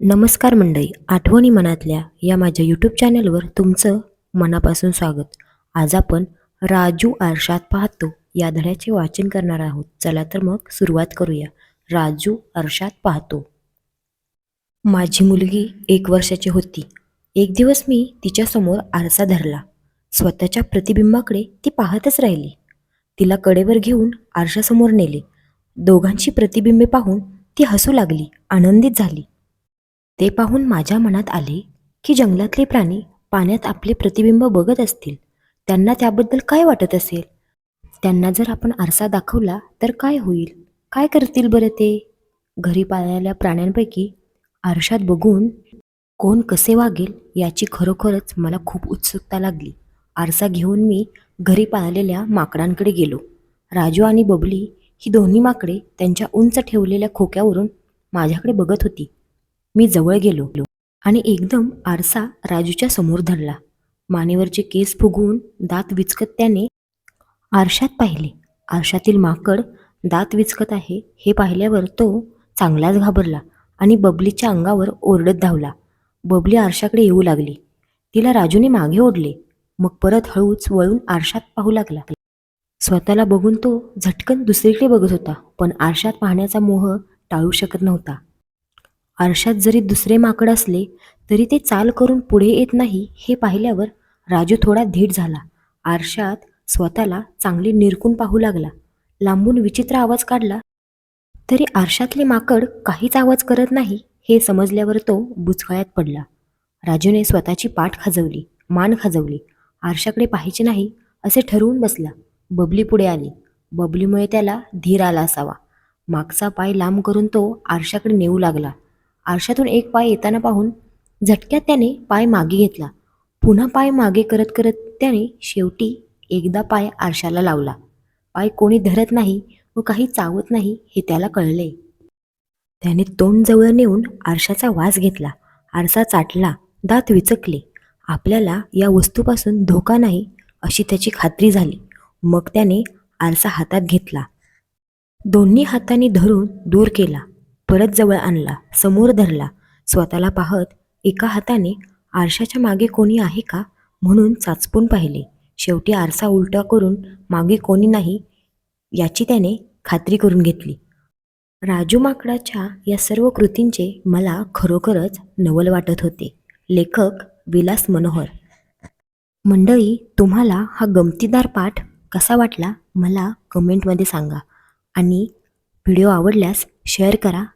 नमस्कार मंडळी आठवणी मनातल्या या माझ्या यूट्यूब चॅनलवर तुमचं मनापासून स्वागत. आज आपण राजू आरशात पाहतो या धड्याचे वाचन करणार आहोत. चला तर मग सुरुवात करूया. राजू आरशात पाहतो. माझी मुलगी एक वर्षाची होती. एक दिवस मी तिच्यासमोर आरसा धरला. स्वतःच्या प्रतिबिंबाकडे ती पाहतच राहिली. तिला कडेवर घेऊन आरशासमोर नेले. दोघांची प्रतिबिंबे पाहून ती हसू लागली आनंदित झाली. ते पाहून माझ्या मनात आले की जंगलातले प्राणी पाण्यात आपले प्रतिबिंब बघत असतील. त्यांना त्याबद्दल काय वाटत असेल? त्यांना जर आपण आरसा दाखवला तर काय होईल? काय करतील बरं ते? घरी पाळलेल्या प्राण्यांपैकी आरशात बघून कोण कसे वागेल याची खरोखरच मला खूप उत्सुकता लागली. आरसा घेऊन मी घरी पाळलेल्या माकडांकडे गेलो. राजू आणि बबली ही दोन्ही माकडे त्यांच्या उंच ठेवलेल्या खोक्यावरून माझ्याकडे बघत होती. मी जवळ गेलो आणि एकदम आरसा राजूच्या समोर धरला. मानेवरचे केस फुगवून दात विचकत त्याने आरशात पाहिले. आरशातील माकड दात विचकत आहे हे पाहिल्यावर तो चांगलाच घाबरला आणि बबलीच्या अंगावर ओरडत धावला. बबली आरशाकडे येऊ लागली. तिला राजूने मागे ओढले. मग परत हळूच वळून आरशात पाहू लागला. स्वतःला बघून तो झटकन दुसरीकडे बघत होता पण आरशात पाहण्याचा मोह टाळू शकत नव्हता. आरशात जरी दुसरे माकड असले तरी ते चाल करून पुढे येत नाही हे पाहिल्यावर राजू थोडा धीट झाला. आरशात स्वतःला चांगली निरकून पाहू लागला. लांबून विचित्र आवाज काढला तरी आरशातले माकड काहीच आवाज करत नाही? हे समजल्यावर तो बुचकळ्यात पडला. राजूने स्वतःची पाठ खाजवली मान खाजवली. आरशाकडे पाहायचे नाही असे ठरवून बसला. बबली पुढे आली. बबलीमुळे त्याला धीर आला असावा. मागचा पाय लांब करून तो आरशाकडे नेऊ लागला. आरशातून एक पाय येताना पाहून झटक्यात त्याने पाय मागे घेतला. पुन्हा पाय मागे करत करत त्याने शेवटी एकदा पाय आरशाला लावला. पाय कोणी धरत नाही व काही चावत नाही हे त्याला कळले. त्याने तोंड जवळ नेऊन आरशाचा वास घेतला. आरसा चाटला दात विचकले. आपल्याला या वस्तूपासून धोका नाही अशी त्याची खात्री झाली. मग त्याने आरसा हातात घेतला. दोन्ही हातांनी धरून दूर केला. परत जवळ आणला समोर धरला. स्वतःला पाहत एका हाताने आरशाच्या मागे कोणी आहे का? म्हणून चाचपून पाहिले. शेवटी आरसा उलटा करून मागे कोणी नाही याची त्याने खात्री करून घेतली. राजू माकडाच्या या सर्व कृतींचे मला खरोखरच नवल वाटत होते. लेखक विलास मनोहर. मंडळी तुम्हाला हा गमतीदार पाठ कसा वाटला मला कमेंटमध्ये सांगा आणि व्हिडिओ आवडल्यास शेअर करा.